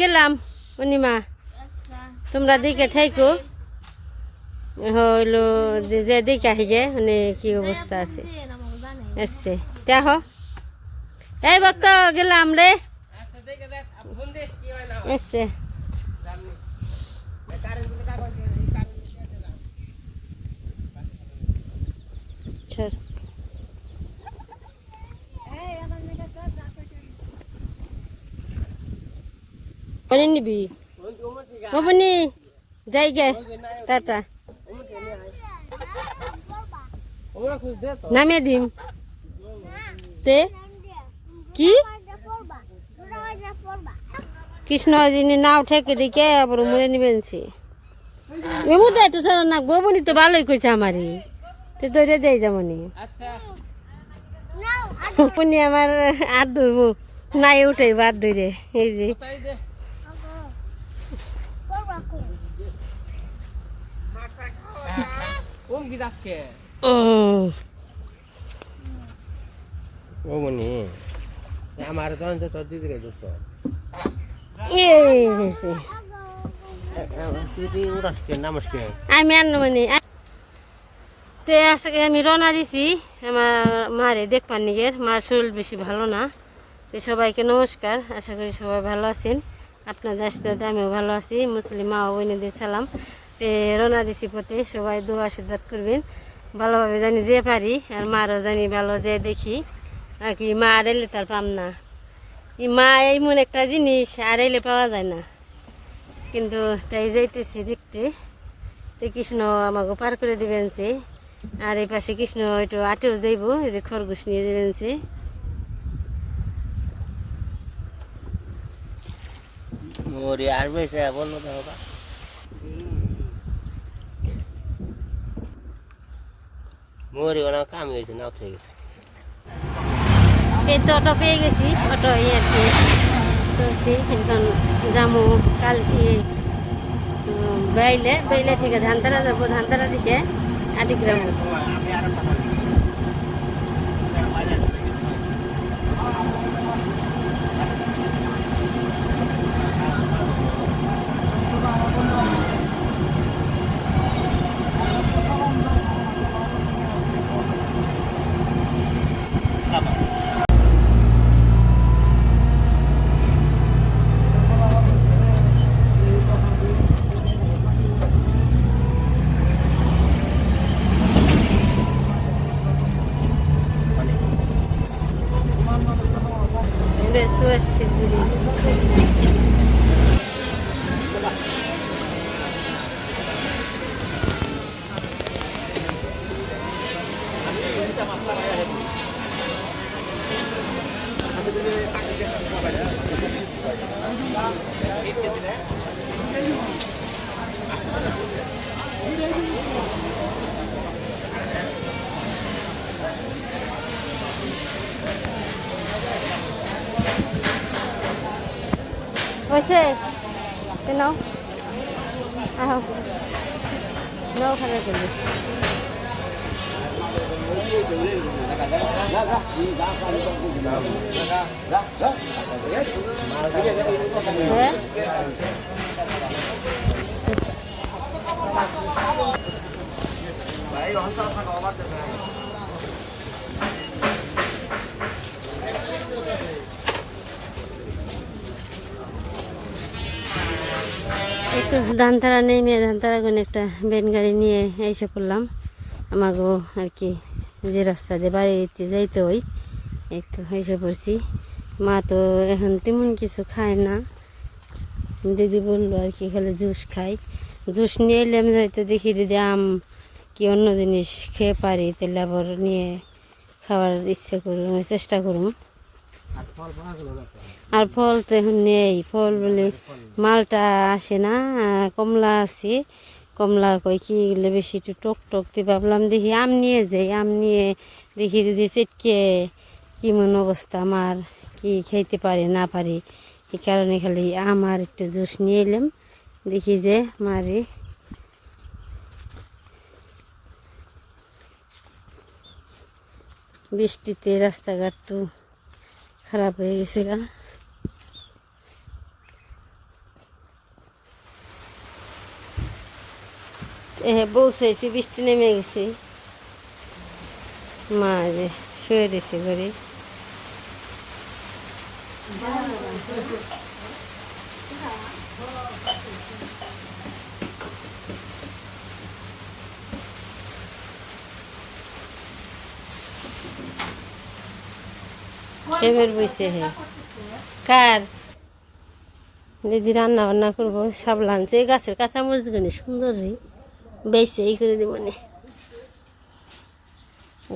গেলাম অনিমা আচ্ছা তোমরা দিকে থাইকো হইল যে- যে দিকে আহিগে মানে কি অবস্থা আছে দিন আমাকে জানে এসছে দেখ এই ভক্ত গেলাম রে এসছে ছাড়। বনি নিবি? ও বনি যাই গে টাটা। নামিয়ে দিম। তে? কি? কৃষ্ণ যিনি নাও ঠেকে দিকে আবার মরে নিবেন সে এমন তো একটু ছাড়া না বনি তো ভালোই কইছে আমারই। তো দৌড়ে দেয় যেমনই উনি আমার হাত ধরবো। নাই উঠে বাদ ধরে এই যে। ও মনি আমার তো অন্ত তোর আমি আনলো মানে তে আজকে আমি রওনা দিছি আমার মারে দেখবার নিগের মার শরীর বেশি ভালো না। তো সবাইকে নমস্কার। আশা করি সবাই ভালো আছেন। আপনাদের সাথে আমিও ভালো আছি। মুসলিম মা বোনেদের সালাম। তে রওনা দিছি পথে, সবাই দু আশীর্বাদ করবেন। ভালোভাবে জানি যে পারি, আর মারও জানি ভালো যে দেখি। আর কি মা আর এলে তার পাম না। মা এমন একটা জিনিস, আর এলে পাওয়া যায় না। কিন্তু তাই যাইতেছি দেখতে। তো কৃষ্ণ আমাকে পার করে দিবেন সে আর এই পাশে কৃষ্ণ একটু আটেও যাইব, এই যে খরগোশ নিয়ে যাবেন সে আর বেশি বলল তো বাবা মোরি ওনা কাম হয়েছে, নাও থেকে গেছে। এই তো অটো পেয়ে গেছি, অটো এই আর কি। চলছি এখন যাব কাল বাইলে বাইলে থেকে ধানতারা যাব ধানতারা থেকে আটিগ্রাম কাটা হয়েছে তো নাও আহ নাও খাবে করবে হ্যাঁ এই তো ধানতারা নেমে ধানতারা কোন একটা বেন গাড়ি নিয়ে এসে পড়লাম। আমাকেও আর কি যে রাস্তা দিয়ে বাড়িতে যাইতে হয় এই তো এসে পড়ছি। মা তো এখন তেমন কিছু খায় না। দিদি বলল আর কি খালি জুস খাই। জুস নিয়ে এলে আমি হয়তো দেখি দিদি আম কি অন্য জিনিস খেয়ে পারি, তাহলে আবার নিয়ে খাওয়ার ইচ্ছে করুন চেষ্টা করুন আর ফল তো এখন নেই। ফল বলে মালটা আসে না কমলা আছে। কমলা কই কি এগুলো বেশি একটু টক টক দিয়ে ভাবলাম, দেখি আম নিয়ে যাই। আম নিয়ে দেখি দিদি চেটকে কেমন অবস্থা আমার, কি খেতে পারে, না পারি। এই কারণে খালি আম আর একটু জুস নিয়ে এলাম। দেখি যে মারি। বৃষ্টিতে রাস্তাঘাট তো খারাপ হয়ে গেছে গা। এ পৌঁছাইছি বৃষ্টি নেমে গেছে। মা যে শুয়ে দিছে ঘরে। এবার বইছে হে। কার? দিদি রান্না বান্না করব সব লাঞ্চে গাছের কাঁচা মরিচগুলি সুন্দর রে। বেশি, এই করে দেবো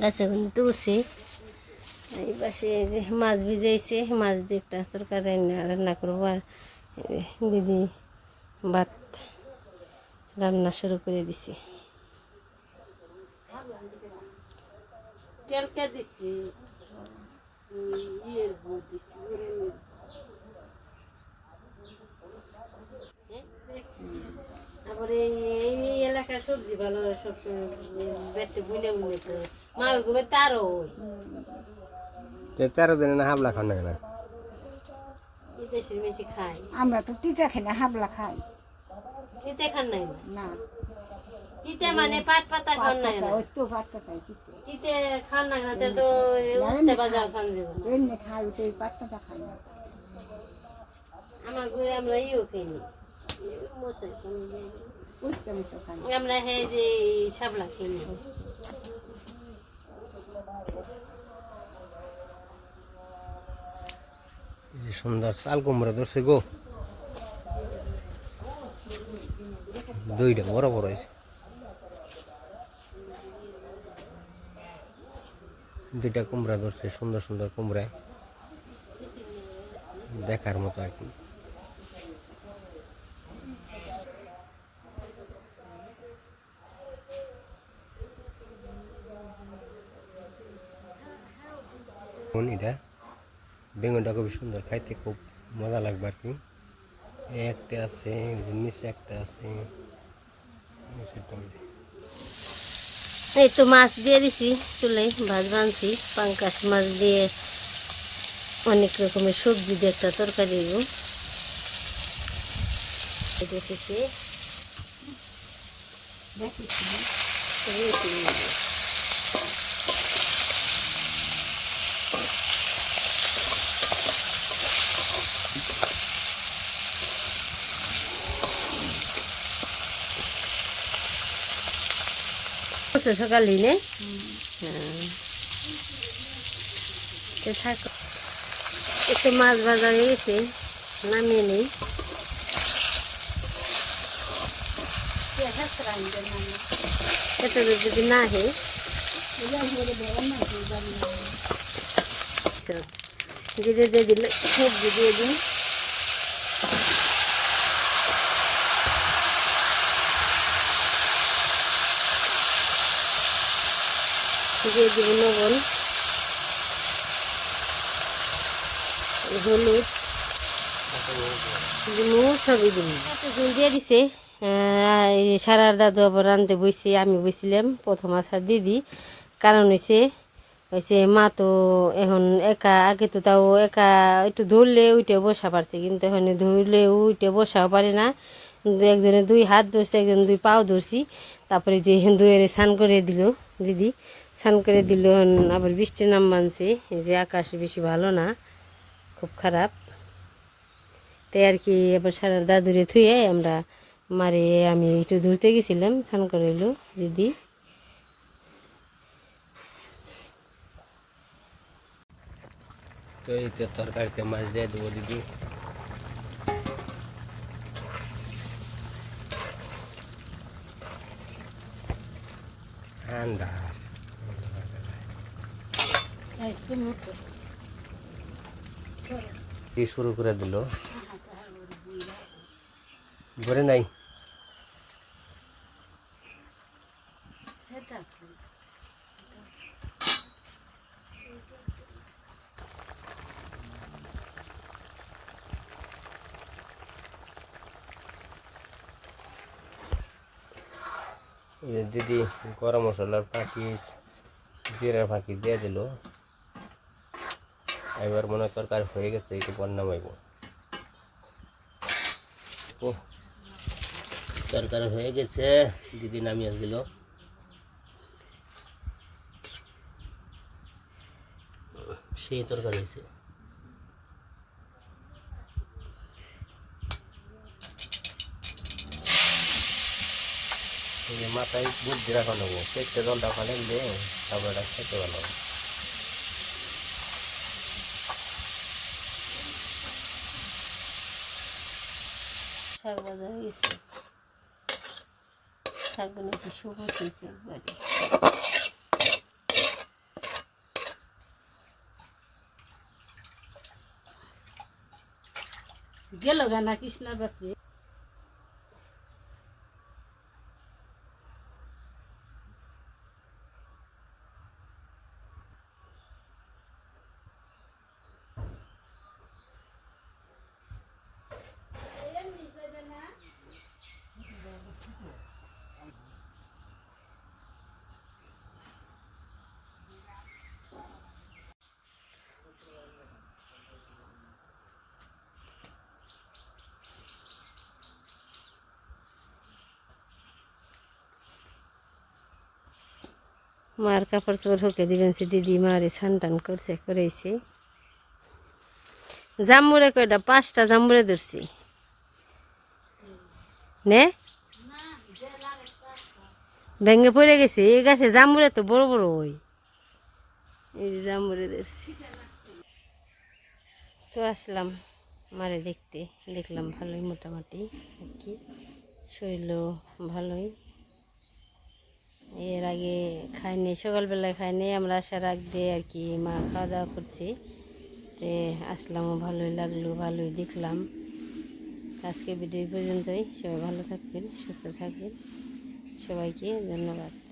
গাছে গুলি তুলছি। এই পাশে এই যে মাছ ভিজাইছে, মাছ দিয়ে একটা তরকারি রান্না রান্না করব আর দিদি ভাত রান্না শুরু করে দিছি। তেলকা দিছি? তারপরে সবজি ভালো সব বেটে বুনে বুনে তো। মা ঘুমে তারও তেরো দিনে না হাবলা খান না? দেশের বেশি খাই আমরা তো তিতা খাই না হাবলা খাই। তিতে খান নাই না না। তিতে মানে পাট পাতা খান নাই না? ওই তো খাই তিতে। তিতে খান নাই না তে তো উস্তে বাজার খান দেব এমনি খাই তো এই পাটটা খাই না। আমার ঘুরে আমরা ইও মশাই খাই না। আমরা যে সুন্দর চাল কুমড়া ধরছে গো। দুইটা বড় বড় হয়েছে। দুইটা কুমড়া ধরছে সুন্দর সুন্দর কুমড়া দেখার মতো আর কি। কোন এটা। বেগুনটা খুবই সুন্দর খাইতে খুব মজা লাগবে আর কি। একটা আছে নিচে একটা আছে এই তো মাছ দিয়ে দিছি চুলে ভাত বানছি পাঙ্কাশ মাছ দিয়ে অনেক রকমের সবজি দিয়ে একটা তরকারি দিব। এটা হচ্ছে করছ সকালে নে? থাকো। একটু মাছ ভাজা হয়ে গেছে নামিয়ে নেই। এটা যদি না হে। দিয়ে দিলে সবজি দিয়ে দিন দিয়ে দিব হলুদ দিয়ে দিছে। সারার দাদু আবার রানতে বইছে, আমি বইছিলাম, প্রথম আসার দিদি। কারণ হয়েছে হয়েছে মা তো এখন একা, আগে তো তাও একা একটু ধরলে উঠে বসা পারছে, কিন্তু এখন ধরলে উঠে বসাও পারে না। একজনে দুই হাত ধরছে, একজন দুই পাও ধরছি। তারপরে যে দুয়ের স্নান করে দিল দিদি। স্নান করে দিল আবার বৃষ্টির নাম মানছি যে আকাশ বেশি ভালো না, খুব খারাপ। তাই আর কি আবার সারা দাদুরে থুয়ে আমরা মারে আমি একটু ধরতে গেছিলাম, স্নান করে এলো দিদি। তরকারিতে মাছ দিয়ে দেবো দিদি। কি শুরু করে দিল? ধরে নাই? দিদি গরম মশলার ফাঁকি জিরার ফাঁকি দিয়ে দিল। এবার মনে হয় তরকারি হয়ে গেছে একটু বন্যা মাইব ও, তরকারি হয়ে গেছে। দিদি নামিয়ে দিল। সেই তরকারি হয়েছে। মাথায় বুদ্ধি রাখা নেব পেটে জলটা ওখানে দিলে তারপরে খেতে ভালো হবে। শাক ভাজা হয়ে গেছে শাক কি সবুজ হয়েছে একবারে। গেল গানা কৃষ্ণার বাপরে। মার কাপড় চোপড় হুকে দিবেন সে দিদি মারে ছান টান করছে করেছে জাম্বুরে কয়টা? পাঁচটা জাম্বুরে ধরছি। নে? ভেঙে পড়ে গেছে, এই গাছে জাম্বুরে তো বড় বড় ওই। এই যে ধরছি। তো আসলাম মারে দেখতে, দেখলাম ভালোই মোটামুটি কি। শরীরও ভালোই। এর আগে খাইনি, সকালবেলায় খাইনি, আমরা আসার আগ দিয়ে আর কি মা খাওয়া দাওয়া করছি। তে আসলামও, ভালোই লাগল, ভালোই দেখলাম। আজকে ভিডিও পর্যন্তই, সবাই ভালো থাকবেন, সুস্থ থাকবেন। সবাইকে ধন্যবাদ।